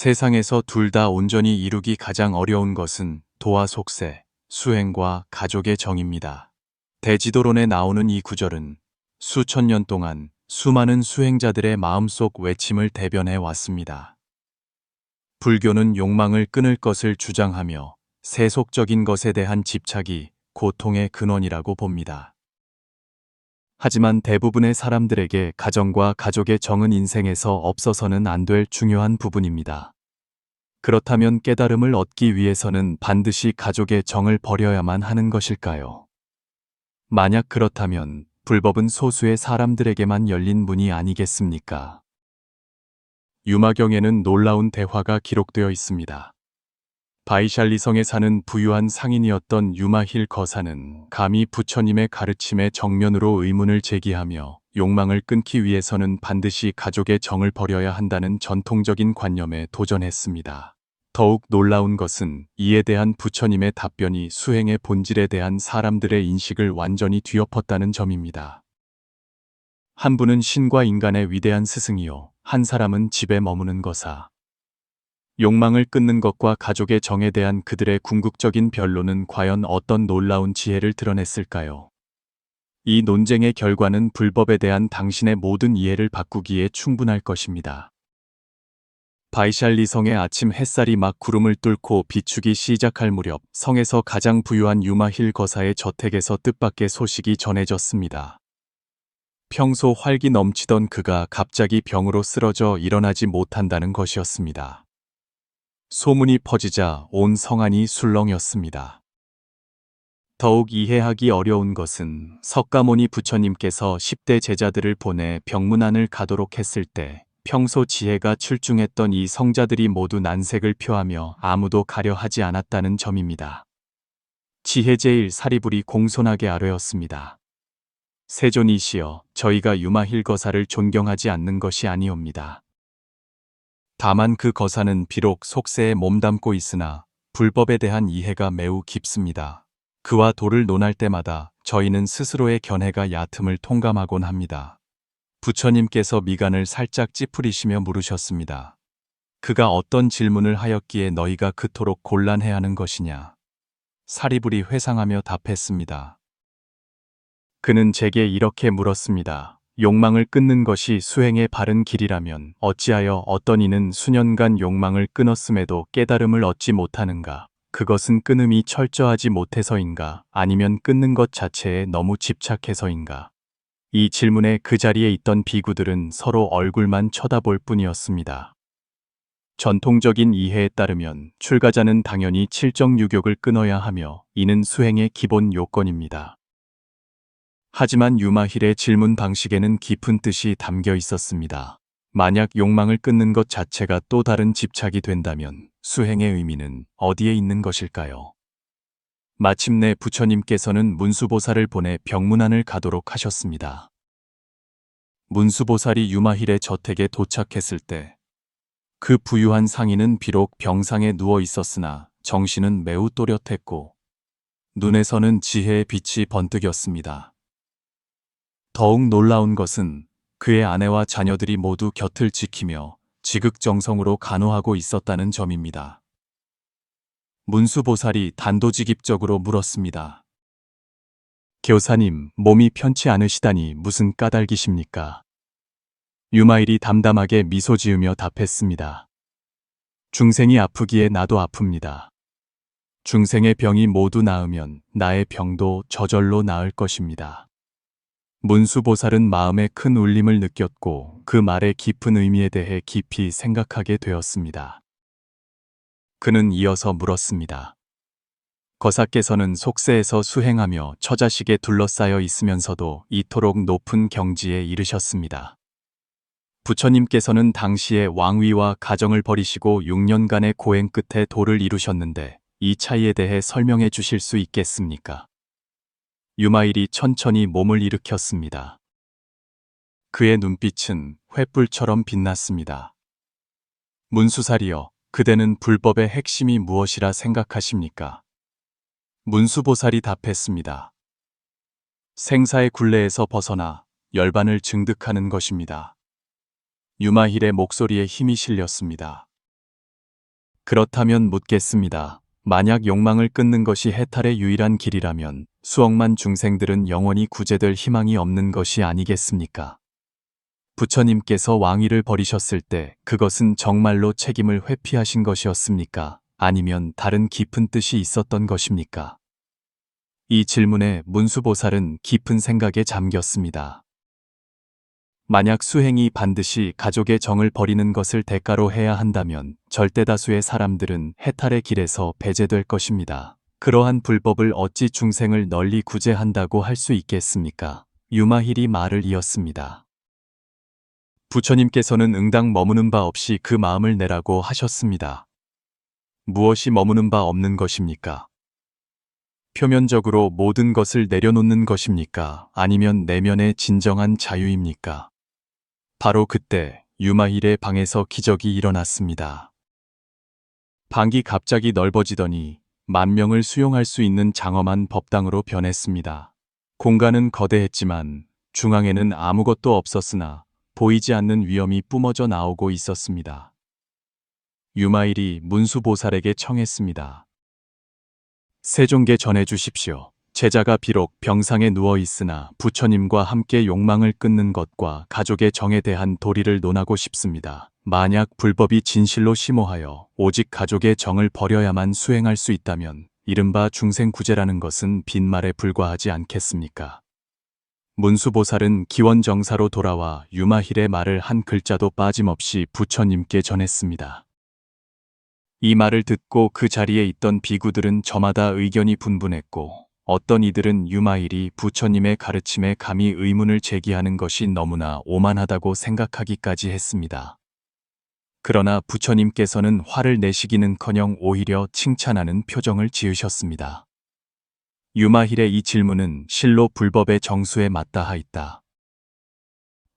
세상에서 둘 다 온전히 이루기 가장 어려운 것은 도와 속세, 수행과 가족의 정입니다. 대지도론에 나오는 이 구절은 수천 년 동안 수많은 수행자들의 마음속 외침을 대변해 왔습니다. 불교는 욕망을 끊을 것을 주장하며 세속적인 것에 대한 집착이 고통의 근원이라고 봅니다. 하지만 대부분의 사람들에게 가정과 가족의 정은 인생에서 없어서는 안 될 중요한 부분입니다. 그렇다면 깨달음을 얻기 위해서는 반드시 가족의 정을 버려야만 하는 것일까요? 만약 그렇다면 불법은 소수의 사람들에게만 열린 문이 아니겠습니까? 유마경에는 놀라운 대화가 기록되어 있습니다. 바이샬리성에 사는 부유한 상인이었던 유마힐 거사는 감히 부처님의 가르침에 정면으로 의문을 제기하며 욕망을 끊기 위해서는 반드시 가족의 정을 버려야 한다는 전통적인 관념에 도전했습니다. 더욱 놀라운 것은 이에 대한 부처님의 답변이 수행의 본질에 대한 사람들의 인식을 완전히 뒤엎었다는 점입니다. 한 분은 신과 인간의 위대한 스승이요, 한 사람은 집에 머무는 거사. 욕망을 끊는 것과 가족의 정에 대한 그들의 궁극적인 변론은 과연 어떤 놀라운 지혜를 드러냈을까요? 이 논쟁의 결과는 불법에 대한 당신의 모든 이해를 바꾸기에 충분할 것입니다. 바이샬리 성의 아침 햇살이 막 구름을 뚫고 비추기 시작할 무렵 성에서 가장 부유한 유마힐 거사의 저택에서 뜻밖의 소식이 전해졌습니다. 평소 활기 넘치던 그가 갑자기 병으로 쓰러져 일어나지 못한다는 것이었습니다. 소문이 퍼지자 온 성안이 술렁였습니다. 더욱 이해하기 어려운 것은 석가모니 부처님께서 10대 제자들을 보내 병문안을 가도록 했을 때 평소 지혜가 출중했던 이 성자들이 모두 난색을 표하며 아무도 가려 하지 않았다는 점입니다. 지혜제일 사리불이 공손하게 아뢰었습니다. 세존이시여 저희가 유마힐 거사를 존경하지 않는 것이 아니옵니다. 다만 그 거사는 비록 속세에 몸담고 있으나 불법에 대한 이해가 매우 깊습니다. 그와 도를 논할 때마다 저희는 스스로의 견해가 얕음을 통감하곤 합니다. 부처님께서 미간을 살짝 찌푸리시며 물으셨습니다. 그가 어떤 질문을 하였기에 너희가 그토록 곤란해하는 것이냐. 사리불이 회상하며 답했습니다. 그는 제게 이렇게 물었습니다. 욕망을 끊는 것이 수행의 바른 길이라면 어찌하여 어떤 이는 수년간 욕망을 끊었음에도 깨달음을 얻지 못하는가? 그것은 끊음이 철저하지 못해서인가? 아니면 끊는 것 자체에 너무 집착해서인가? 이 질문에 그 자리에 있던 비구들은 서로 얼굴만 쳐다볼 뿐이었습니다. 전통적인 이해에 따르면 출가자는 당연히 칠정 유욕을 끊어야 하며 이는 수행의 기본 요건입니다. 하지만 유마힐의 질문 방식에는 깊은 뜻이 담겨 있었습니다. 만약 욕망을 끊는 것 자체가 또 다른 집착이 된다면 수행의 의미는 어디에 있는 것일까요? 마침내 부처님께서는 문수보살을 보내 병문안을 가도록 하셨습니다. 문수보살이 유마힐의 저택에 도착했을 때 그 부유한 상인은 비록 병상에 누워 있었으나 정신은 매우 또렷했고 눈에서는 지혜의 빛이 번뜩였습니다. 더욱 놀라운 것은 그의 아내와 자녀들이 모두 곁을 지키며 지극정성으로 간호하고 있었다는 점입니다. 문수보살이 단도직입적으로 물었습니다. 교사님, 몸이 편치 않으시다니 무슨 까닭이십니까? 유마일이 담담하게 미소 지으며 답했습니다. 중생이 아프기에 나도 아픕니다. 중생의 병이 모두 나으면 나의 병도 저절로 나을 것입니다. 문수보살은 마음에 큰 울림을 느꼈고 그 말의 깊은 의미에 대해 깊이 생각하게 되었습니다. 그는 이어서 물었습니다. 거사께서는 속세에서 수행하며 처자식에 둘러싸여 있으면서도 이토록 높은 경지에 이르셨습니다. 부처님께서는 당시에 왕위와 가정을 버리시고 6년간의 고행 끝에 도를 이루셨는데 이 차이에 대해 설명해 주실 수 있겠습니까? 유마일이 천천히 몸을 일으켰습니다. 그의 눈빛은 횃불처럼 빛났습니다. 문수살이여, 그대는 불법의 핵심이 무엇이라 생각하십니까? 문수보살이 답했습니다. 생사의 굴레에서 벗어나 열반을 증득하는 것입니다. 유마힐의 목소리에 힘이 실렸습니다. 그렇다면 묻겠습니다. 만약 욕망을 끊는 것이 해탈의 유일한 길이라면 수억만 중생들은 영원히 구제될 희망이 없는 것이 아니겠습니까? 부처님께서 왕위를 버리셨을 때 그것은 정말로 책임을 회피하신 것이었습니까? 아니면 다른 깊은 뜻이 있었던 것입니까? 이 질문에 문수보살은 깊은 생각에 잠겼습니다. 만약 수행이 반드시 가족의 정을 버리는 것을 대가로 해야 한다면 절대 다수의 사람들은 해탈의 길에서 배제될 것입니다. 그러한 불법을 어찌 중생을 널리 구제한다고 할 수 있겠습니까? 유마힐이 말을 이었습니다. 부처님께서는 응당 머무는 바 없이 그 마음을 내라고 하셨습니다. 무엇이 머무는 바 없는 것입니까? 표면적으로 모든 것을 내려놓는 것입니까? 아니면 내면의 진정한 자유입니까? 바로 그때 유마힐의 방에서 기적이 일어났습니다. 방이 갑자기 넓어지더니 만 명을 수용할 수 있는 장엄한 법당으로 변했습니다. 공간은 거대했지만 중앙에는 아무것도 없었으나 보이지 않는 위험이 뿜어져 나오고 있었습니다. 유마일이 문수보살에게 청했습니다. 세종께 전해 주십시오. 제자가 비록 병상에 누워 있으나 부처님과 함께 욕망을 끊는 것과 가족의 정에 대한 도리를 논하고 싶습니다. 만약 불법이 진실로 심오하여 오직 가족의 정을 버려야만 수행할 수 있다면 이른바 중생구제라는 것은 빈말에 불과하지 않겠습니까? 문수보살은 기원정사로 돌아와 유마힐의 말을 한 글자도 빠짐없이 부처님께 전했습니다. 이 말을 듣고 그 자리에 있던 비구들은 저마다 의견이 분분했고 어떤 이들은 유마일이 부처님의 가르침에 감히 의문을 제기하는 것이 너무나 오만하다고 생각하기까지 했습니다. 그러나 부처님께서는 화를 내시기는커녕 오히려 칭찬하는 표정을 지으셨습니다. 유마힐의 이 질문은 실로 불법의 정수에 맞다 하있다.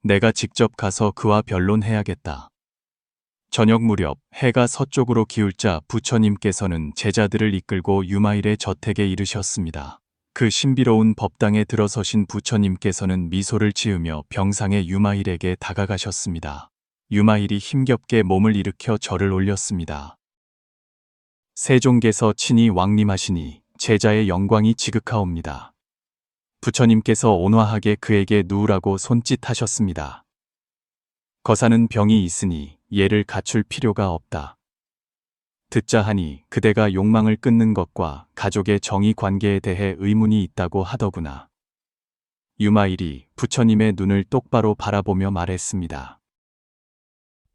내가 직접 가서 그와 변론해야겠다. 저녁 무렵 해가 서쪽으로 기울자 부처님께서는 제자들을 이끌고 유마일의 저택에 이르셨습니다. 그 신비로운 법당에 들어서신 부처님께서는 미소를 지으며 병상의 유마일에게 다가가셨습니다. 유마일이 힘겹게 몸을 일으켜 절을 올렸습니다. 세종께서 친히 왕림하시니 제자의 영광이 지극하옵니다. 부처님께서 온화하게 그에게 누우라고 손짓하셨습니다. 거사는 병이 있으니 얘를 갖출 필요가 없다. 듣자 하니 그대가 욕망을 끊는 것과 가족의 정의 관계에 대해 의문이 있다고 하더구나. 유마일이 부처님의 눈을 똑바로 바라보며 말했습니다.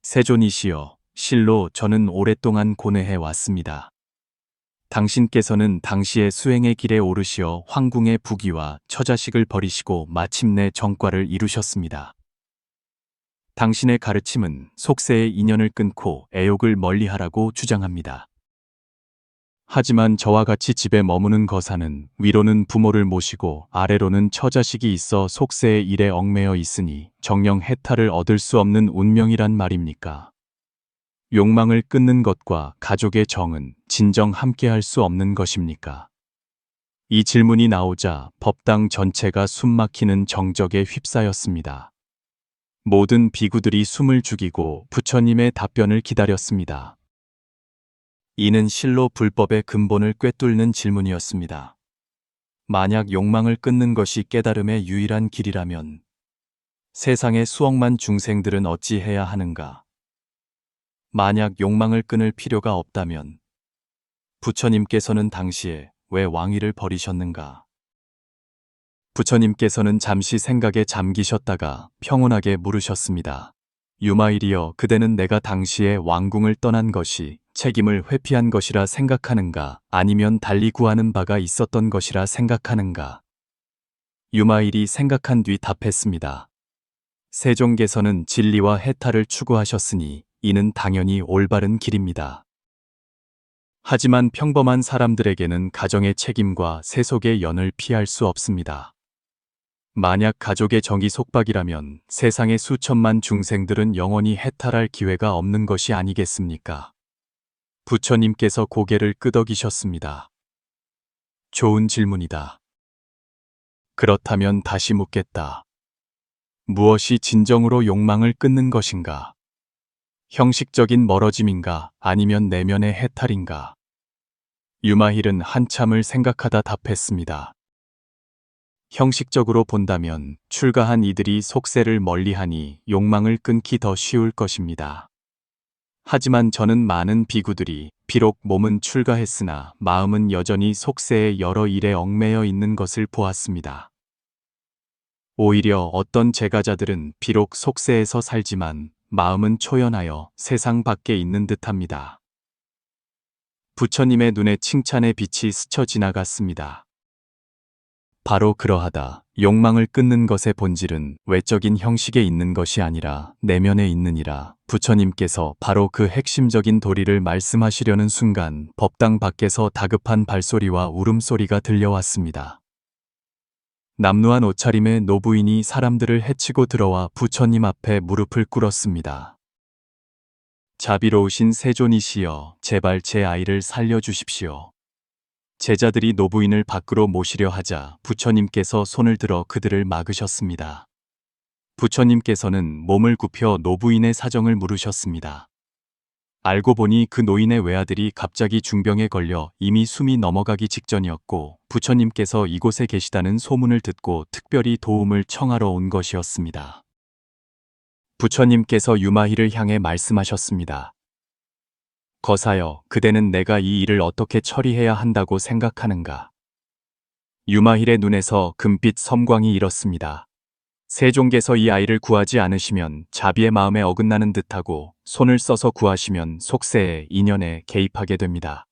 세존이시여, 실로 저는 오랫동안 고뇌해 왔습니다. 당신께서는 당시의 수행의 길에 오르시어 황궁의 부귀와 처자식을 버리시고 마침내 정과를 이루셨습니다. 당신의 가르침은 속세의 인연을 끊고 애욕을 멀리하라고 주장합니다. 하지만 저와 같이 집에 머무는 거사는 위로는 부모를 모시고 아래로는 처자식이 있어 속세의 일에 얽매여 있으니 정령 해탈을 얻을 수 없는 운명이란 말입니까? 욕망을 끊는 것과 가족의 정은 진정 함께할 수 없는 것입니까? 이 질문이 나오자 법당 전체가 숨막히는 정적에 휩싸였습니다. 모든 비구들이 숨을 죽이고 부처님의 답변을 기다렸습니다. 이는 실로 불법의 근본을 꿰뚫는 질문이었습니다. 만약 욕망을 끊는 것이 깨달음의 유일한 길이라면 세상의 수억만 중생들은 어찌 해야 하는가? 만약 욕망을 끊을 필요가 없다면 부처님께서는 당시에 왜 왕위를 버리셨는가? 부처님께서는 잠시 생각에 잠기셨다가 평온하게 물으셨습니다. 유마일이여 그대는 내가 당시에 왕궁을 떠난 것이 책임을 회피한 것이라 생각하는가 아니면 달리 구하는 바가 있었던 것이라 생각하는가? 유마일이 생각한 뒤 답했습니다. 세종께서는 진리와 해탈을 추구하셨으니 이는 당연히 올바른 길입니다. 하지만 평범한 사람들에게는 가정의 책임과 세속의 연을 피할 수 없습니다. 만약 가족의 정이 속박이라면 세상의 수천만 중생들은 영원히 해탈할 기회가 없는 것이 아니겠습니까? 부처님께서 고개를 끄덕이셨습니다. 좋은 질문이다. 그렇다면 다시 묻겠다. 무엇이 진정으로 욕망을 끊는 것인가? 형식적인 멀어짐인가 아니면 내면의 해탈인가? 유마힐은 한참을 생각하다 답했습니다. 형식적으로 본다면 출가한 이들이 속세를 멀리하니 욕망을 끊기 더 쉬울 것입니다. 하지만 저는 많은 비구들이 비록 몸은 출가했으나 마음은 여전히 속세의 여러 일에 얽매여 있는 것을 보았습니다. 오히려 어떤 제가자들은 비록 속세에서 살지만 마음은 초연하여 세상 밖에 있는 듯합니다. 부처님의 눈에 칭찬의 빛이 스쳐 지나갔습니다. 바로 그러하다. 욕망을 끊는 것의 본질은 외적인 형식에 있는 것이 아니라 내면에 있느니라. 부처님께서 바로 그 핵심적인 도리를 말씀하시려는 순간 법당 밖에서 다급한 발소리와 울음소리가 들려왔습니다. 남루한 옷차림의 노부인이 사람들을 해치고 들어와 부처님 앞에 무릎을 꿇었습니다. 자비로우신 세존이시여, 제발 제 아이를 살려주십시오. 제자들이 노부인을 밖으로 모시려 하자 부처님께서 손을 들어 그들을 막으셨습니다. 부처님께서는 몸을 굽혀 노부인의 사정을 물으셨습니다. 알고 보니 그 노인의 외아들이 갑자기 중병에 걸려 이미 숨이 넘어가기 직전이었고 부처님께서 이곳에 계시다는 소문을 듣고 특별히 도움을 청하러 온 것이었습니다. 부처님께서 유마희를 향해 말씀하셨습니다. 거사여, 그대는 내가 이 일을 어떻게 처리해야 한다고 생각하는가? 유마힐의 눈에서 금빛 섬광이 일었습니다. 세종께서 이 아이를 구하지 않으시면 자비의 마음에 어긋나는 듯하고 손을 써서 구하시면 속세에 인연에 개입하게 됩니다.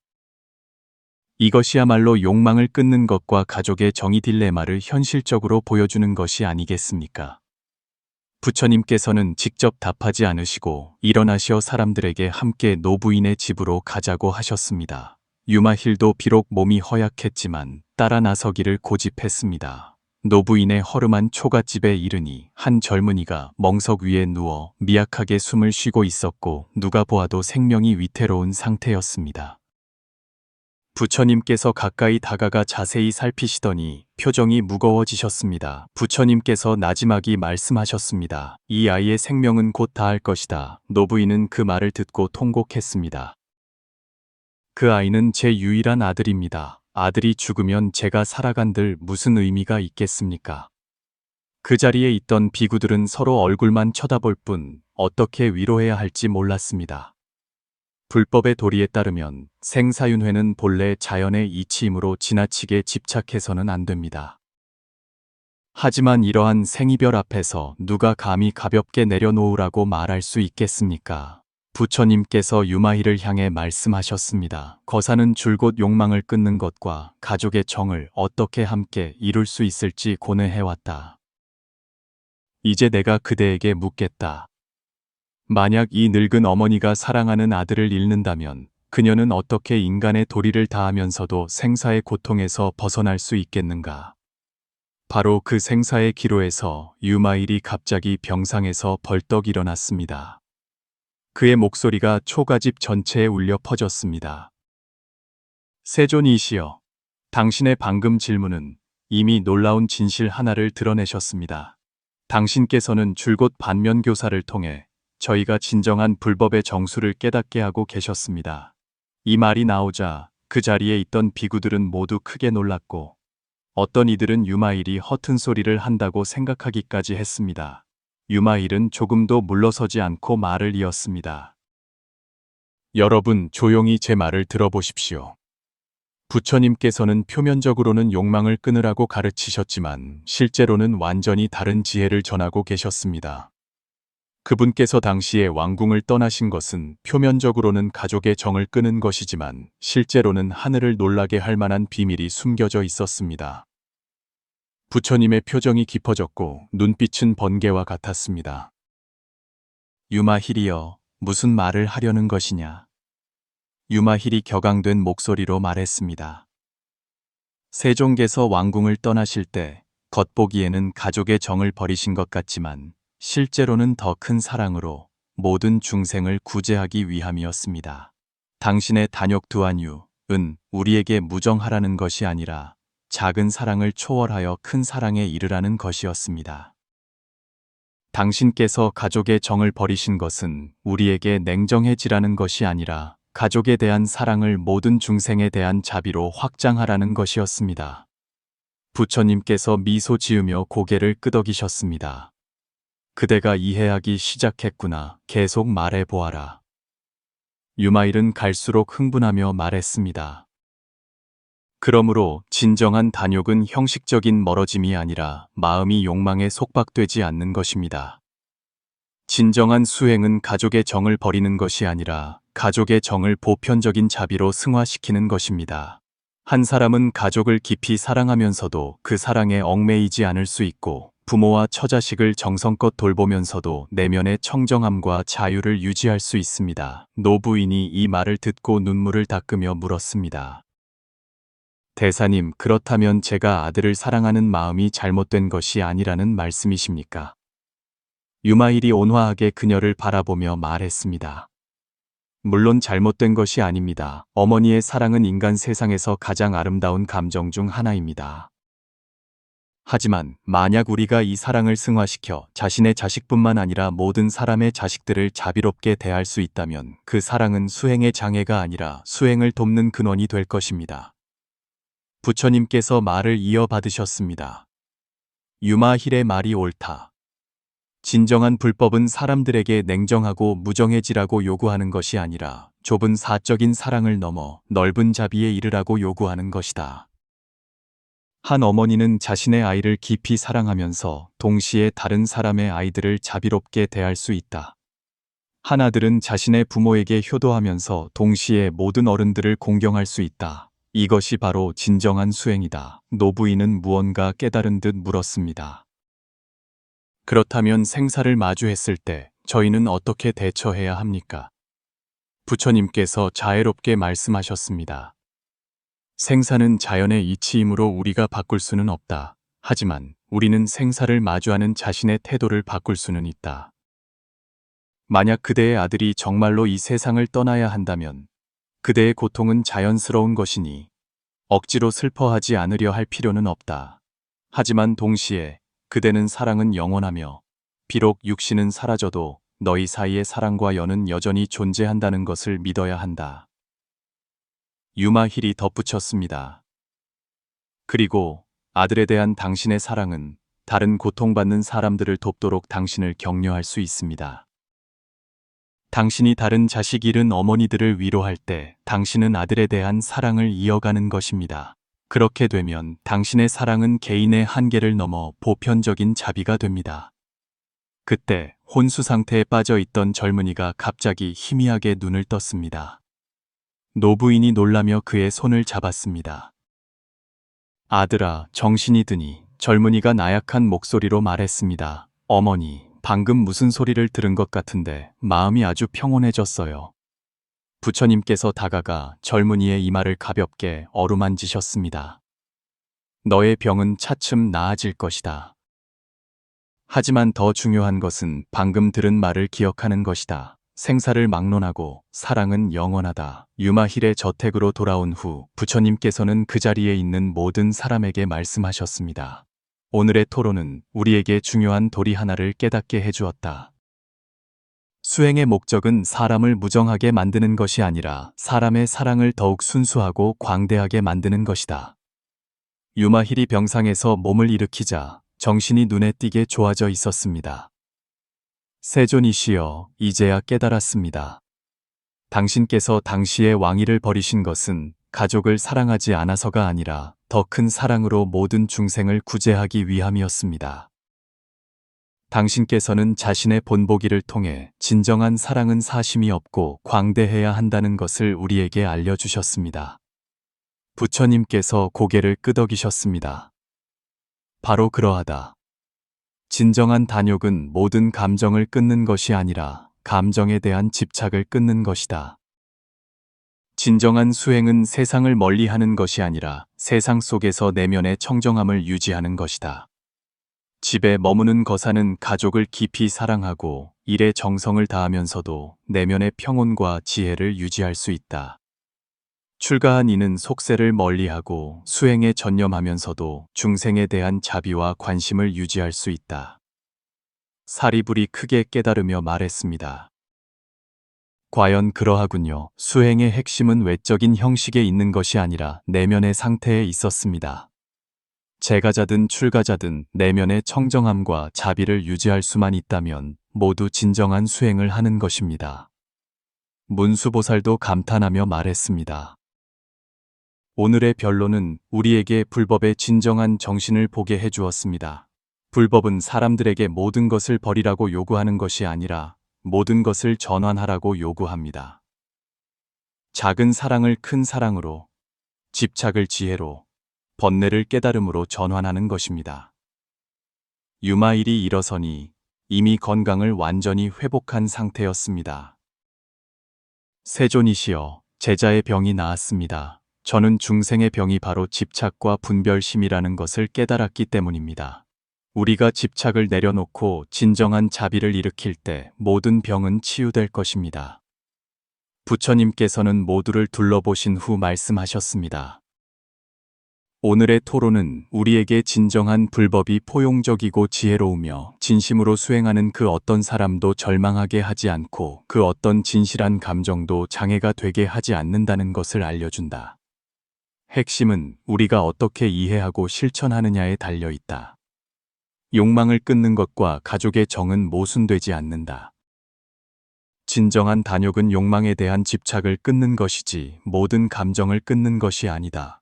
이것이야말로 욕망을 끊는 것과 가족의 정의 딜레마를 현실적으로 보여주는 것이 아니겠습니까? 부처님께서는 직접 답하지 않으시고 일어나시어 사람들에게 함께 노부인의 집으로 가자고 하셨습니다. 유마힐도 비록 몸이 허약했지만 따라 나서기를 고집했습니다. 노부인의 허름한 초가집에 이르니 한 젊은이가 멍석 위에 누워 미약하게 숨을 쉬고 있었고 누가 보아도 생명이 위태로운 상태였습니다. 부처님께서 가까이 다가가 자세히 살피시더니 표정이 무거워지셨습니다. 부처님께서 나지막이 말씀하셨습니다. 이 아이의 생명은 곧 다할 것이다. 노부인은 그 말을 듣고 통곡했습니다. 그 아이는 제 유일한 아들입니다. 아들이 죽으면 제가 살아간들 무슨 의미가 있겠습니까? 그 자리에 있던 비구들은 서로 얼굴만 쳐다볼 뿐 어떻게 위로해야 할지 몰랐습니다. 불법의 도리에 따르면 생사윤회는 본래 자연의 이치이므로 지나치게 집착해서는 안 됩니다. 하지만 이러한 생이별 앞에서 누가 감히 가볍게 내려놓으라고 말할 수 있겠습니까? 부처님께서 유마희를 향해 말씀하셨습니다. 거사는 줄곧 욕망을 끊는 것과 가족의 정을 어떻게 함께 이룰 수 있을지 고뇌해왔다. 이제 내가 그대에게 묻겠다. 만약 이 늙은 어머니가 사랑하는 아들을 잃는다면 그녀는 어떻게 인간의 도리를 다하면서도 생사의 고통에서 벗어날 수 있겠는가? 바로 그 생사의 기로에서 유마일이 갑자기 병상에서 벌떡 일어났습니다. 그의 목소리가 초가집 전체에 울려 퍼졌습니다. 세존이시여, 당신의 방금 질문은 이미 놀라운 진실 하나를 드러내셨습니다. 당신께서는 줄곧 반면교사를 통해 저희가 진정한 불법의 정수를 깨닫게 하고 계셨습니다. 이 말이 나오자 그 자리에 있던 비구들은 모두 크게 놀랐고 어떤 이들은 유마일이 허튼 소리를 한다고 생각하기까지 했습니다. 유마일은 조금도 물러서지 않고 말을 이었습니다. 여러분 조용히 제 말을 들어보십시오. 부처님께서는 표면적으로는 욕망을 끊으라고 가르치셨지만 실제로는 완전히 다른 지혜를 전하고 계셨습니다. 그분께서 당시에 왕궁을 떠나신 것은 표면적으로는 가족의 정을 끄는 것이지만 실제로는 하늘을 놀라게 할 만한 비밀이 숨겨져 있었습니다. 부처님의 표정이 깊어졌고 눈빛은 번개와 같았습니다. 유마힐이여, 무슨 말을 하려는 것이냐? 유마힐이 격앙된 목소리로 말했습니다. 세종께서 왕궁을 떠나실 때 겉보기에는 가족의 정을 버리신 것 같지만 실제로는 더 큰 사랑으로 모든 중생을 구제하기 위함이었습니다. 당신의 단욕 두한유 은 우리에게 무정하라는 것이 아니라 작은 사랑을 초월하여 큰 사랑에 이르라는 것이었습니다. 당신께서 가족의 정을 버리신 것은 우리에게 냉정해지라는 것이 아니라 가족에 대한 사랑을 모든 중생에 대한 자비로 확장하라는 것이었습니다. 부처님께서 미소 지으며 고개를 끄덕이셨습니다. 그대가 이해하기 시작했구나. 계속 말해 보아라. 유마일은 갈수록 흥분하며 말했습니다. 그러므로 진정한 단욕은 형식적인 멀어짐이 아니라 마음이 욕망에 속박되지 않는 것입니다. 진정한 수행은 가족의 정을 버리는 것이 아니라 가족의 정을 보편적인 자비로 승화시키는 것입니다. 한 사람은 가족을 깊이 사랑하면서도 그 사랑에 얽매이지 않을 수 있고 부모와 처자식을 정성껏 돌보면서도 내면의 청정함과 자유를 유지할 수 있습니다. 노부인이 이 말을 듣고 눈물을 닦으며 물었습니다. 대사님, 그렇다면 제가 아들을 사랑하는 마음이 잘못된 것이 아니라는 말씀이십니까? 유마일이 온화하게 그녀를 바라보며 말했습니다. 물론 잘못된 것이 아닙니다. 어머니의 사랑은 인간 세상에서 가장 아름다운 감정 중 하나입니다. 하지만 만약 우리가 이 사랑을 승화시켜 자신의 자식뿐만 아니라 모든 사람의 자식들을 자비롭게 대할 수 있다면 그 사랑은 수행의 장애가 아니라 수행을 돕는 근원이 될 것입니다. 부처님께서 말을 이어받으셨습니다. 유마힐의 말이 옳다. 진정한 불법은 사람들에게 냉정하고 무정해지라고 요구하는 것이 아니라 좁은 사적인 사랑을 넘어 넓은 자비에 이르라고 요구하는 것이다. 한 어머니는 자신의 아이를 깊이 사랑하면서 동시에 다른 사람의 아이들을 자비롭게 대할 수 있다. 한 아들은 자신의 부모에게 효도하면서 동시에 모든 어른들을 공경할 수 있다. 이것이 바로 진정한 수행이다. 노부인은 무언가 깨달은 듯 물었습니다. 그렇다면 생사를 마주했을 때 저희는 어떻게 대처해야 합니까? 부처님께서 자애롭게 말씀하셨습니다. 생사는 자연의 이치이므로 우리가 바꿀 수는 없다. 하지만 우리는 생사를 마주하는 자신의 태도를 바꿀 수는 있다. 만약 그대의 아들이 정말로 이 세상을 떠나야 한다면 그대의 고통은 자연스러운 것이니 억지로 슬퍼하지 않으려 할 필요는 없다. 하지만 동시에 그대는 사랑은 영원하며 비록 육신은 사라져도 너희 사이의 사랑과 연은 여전히 존재한다는 것을 믿어야 한다. 유마힐이 덧붙였습니다. 그리고 아들에 대한 당신의 사랑은 다른 고통받는 사람들을 돕도록 당신을 격려할 수 있습니다. 당신이 다른 자식 잃은 어머니들을 위로할 때 당신은 아들에 대한 사랑을 이어가는 것입니다. 그렇게 되면 당신의 사랑은 개인의 한계를 넘어 보편적인 자비가 됩니다. 그때 혼수 상태에 빠져 있던 젊은이가 갑자기 희미하게 눈을 떴습니다. 노부인이 놀라며 그의 손을 잡았습니다. 아들아, 정신이 드니 젊은이가 나약한 목소리로 말했습니다. 어머니, 방금 무슨 소리를 들은 것 같은데 마음이 아주 평온해졌어요. 부처님께서 다가가 젊은이의 이마를 가볍게 어루만지셨습니다. 너의 병은 차츰 나아질 것이다. 하지만 더 중요한 것은 방금 들은 말을 기억하는 것이다. 생사를 막론하고 사랑은 영원하다. 유마힐의 저택으로 돌아온 후 부처님께서는 그 자리에 있는 모든 사람에게 말씀하셨습니다. 오늘의 토론은 우리에게 중요한 도리 하나를 깨닫게 해주었다. 수행의 목적은 사람을 무정하게 만드는 것이 아니라 사람의 사랑을 더욱 순수하고 광대하게 만드는 것이다. 유마힐이 병상에서 몸을 일으키자 정신이 눈에 띄게 좋아져 있었습니다. 세존이시여, 이제야 깨달았습니다. 당신께서 당시의 왕위를 버리신 것은 가족을 사랑하지 않아서가 아니라 더 큰 사랑으로 모든 중생을 구제하기 위함이었습니다. 당신께서는 자신의 본보기를 통해 진정한 사랑은 사심이 없고 광대해야 한다는 것을 우리에게 알려주셨습니다. 부처님께서 고개를 끄덕이셨습니다. 바로 그러하다. 진정한 단욕은 모든 감정을 끊는 것이 아니라 감정에 대한 집착을 끊는 것이다. 진정한 수행은 세상을 멀리 하는 것이 아니라 세상 속에서 내면의 청정함을 유지하는 것이다. 집에 머무는 거사는 가족을 깊이 사랑하고 일에 정성을 다하면서도 내면의 평온과 지혜를 유지할 수 있다. 출가한 이는 속세를 멀리하고 수행에 전념하면서도 중생에 대한 자비와 관심을 유지할 수 있다. 사리불이 크게 깨달으며 말했습니다. 과연 그러하군요. 수행의 핵심은 외적인 형식에 있는 것이 아니라 내면의 상태에 있었습니다. 제가자든 출가자든 내면의 청정함과 자비를 유지할 수만 있다면 모두 진정한 수행을 하는 것입니다. 문수보살도 감탄하며 말했습니다. 오늘의 변론은 우리에게 불법의 진정한 정신을 보게 해주었습니다. 불법은 사람들에게 모든 것을 버리라고 요구하는 것이 아니라 모든 것을 전환하라고 요구합니다. 작은 사랑을 큰 사랑으로, 집착을 지혜로, 번뇌를 깨달음으로 전환하는 것입니다. 유마일이 일어서니 이미 건강을 완전히 회복한 상태였습니다. 세존이시여, 제자의 병이 나았습니다. 저는 중생의 병이 바로 집착과 분별심이라는 것을 깨달았기 때문입니다. 우리가 집착을 내려놓고 진정한 자비를 일으킬 때 모든 병은 치유될 것입니다. 부처님께서는 모두를 둘러보신 후 말씀하셨습니다. 오늘의 토론은 우리에게 진정한 불법이 포용적이고 지혜로우며 진심으로 수행하는 그 어떤 사람도 절망하게 하지 않고 그 어떤 진실한 감정도 장애가 되게 하지 않는다는 것을 알려준다. 핵심은 우리가 어떻게 이해하고 실천하느냐에 달려 있다. 욕망을 끊는 것과 가족의 정은 모순되지 않는다. 진정한 단욕은 욕망에 대한 집착을 끊는 것이지 모든 감정을 끊는 것이 아니다.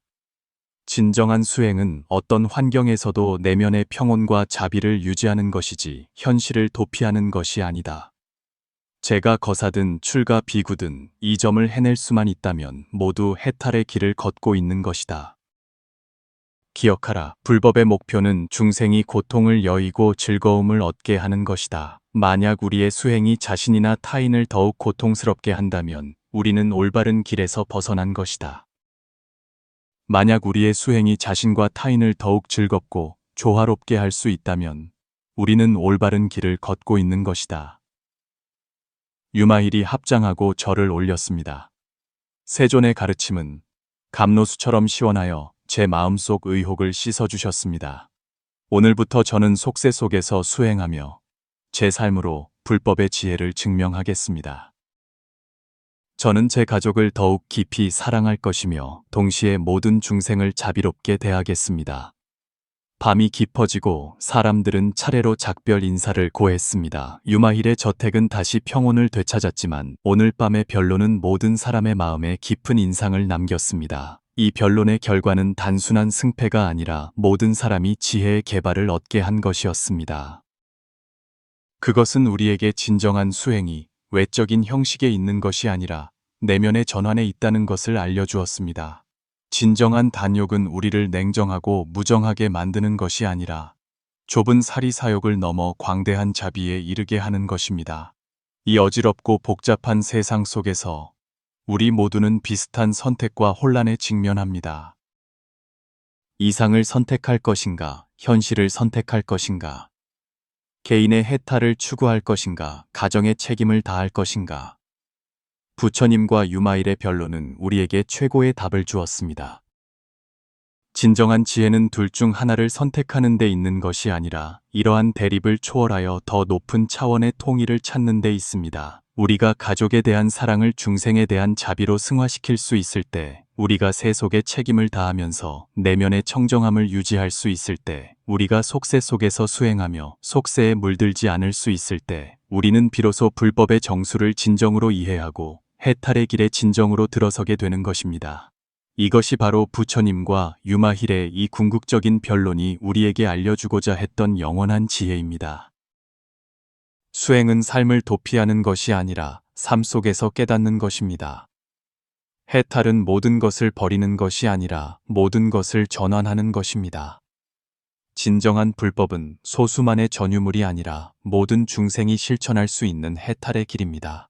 진정한 수행은 어떤 환경에서도 내면의 평온과 자비를 유지하는 것이지 현실을 도피하는 것이 아니다. 제가 거사든 출가 비구든 이 점을 해낼 수만 있다면 모두 해탈의 길을 걷고 있는 것이다. 기억하라. 불법의 목표는 중생이 고통을 여의고 즐거움을 얻게 하는 것이다. 만약 우리의 수행이 자신이나 타인을 더욱 고통스럽게 한다면 우리는 올바른 길에서 벗어난 것이다. 만약 우리의 수행이 자신과 타인을 더욱 즐겁고 조화롭게 할 수 있다면 우리는 올바른 길을 걷고 있는 것이다. 유마일이 합장하고 절을 올렸습니다. 세존의 가르침은 감로수처럼 시원하여 제 마음속 의혹을 씻어주셨습니다. 오늘부터 저는 속세 속에서 수행하며 제 삶으로 불법의 지혜를 증명하겠습니다. 저는 제 가족을 더욱 깊이 사랑할 것이며 동시에 모든 중생을 자비롭게 대하겠습니다. 밤이 깊어지고 사람들은 차례로 작별 인사를 고했습니다. 유마힐의 저택은 다시 평온을 되찾았지만 오늘 밤의 변론은 모든 사람의 마음에 깊은 인상을 남겼습니다. 이 변론의 결과는 단순한 승패가 아니라 모든 사람이 지혜의 개발을 얻게 한 것이었습니다. 그것은 우리에게 진정한 수행이 외적인 형식에 있는 것이 아니라 내면의 전환에 있다는 것을 알려주었습니다. 진정한 단욕은 우리를 냉정하고 무정하게 만드는 것이 아니라 좁은 사리 사욕을 넘어 광대한 자비에 이르게 하는 것입니다. 이 어지럽고 복잡한 세상 속에서 우리 모두는 비슷한 선택과 혼란에 직면합니다. 이상을 선택할 것인가, 현실을 선택할 것인가, 개인의 해탈을 추구할 것인가, 가정의 책임을 다할 것인가. 부처님과 유마일의 변론은 우리에게 최고의 답을 주었습니다. 진정한 지혜는 둘 중 하나를 선택하는 데 있는 것이 아니라 이러한 대립을 초월하여 더 높은 차원의 통일을 찾는 데 있습니다. 우리가 가족에 대한 사랑을 중생에 대한 자비로 승화시킬 수 있을 때, 우리가 세속에 책임을 다하면서 내면의 청정함을 유지할 수 있을 때, 우리가 속세 속에서 수행하며 속세에 물들지 않을 수 있을 때, 우리는 비로소 불법의 정수를 진정으로 이해하고 해탈의 길에 진정으로 들어서게 되는 것입니다. 이것이 바로 부처님과 유마힐의 이 궁극적인 변론이 우리에게 알려주고자 했던 영원한 지혜입니다. 수행은 삶을 도피하는 것이 아니라 삶 속에서 깨닫는 것입니다. 해탈은 모든 것을 버리는 것이 아니라 모든 것을 전환하는 것입니다. 진정한 불법은 소수만의 전유물이 아니라 모든 중생이 실천할 수 있는 해탈의 길입니다.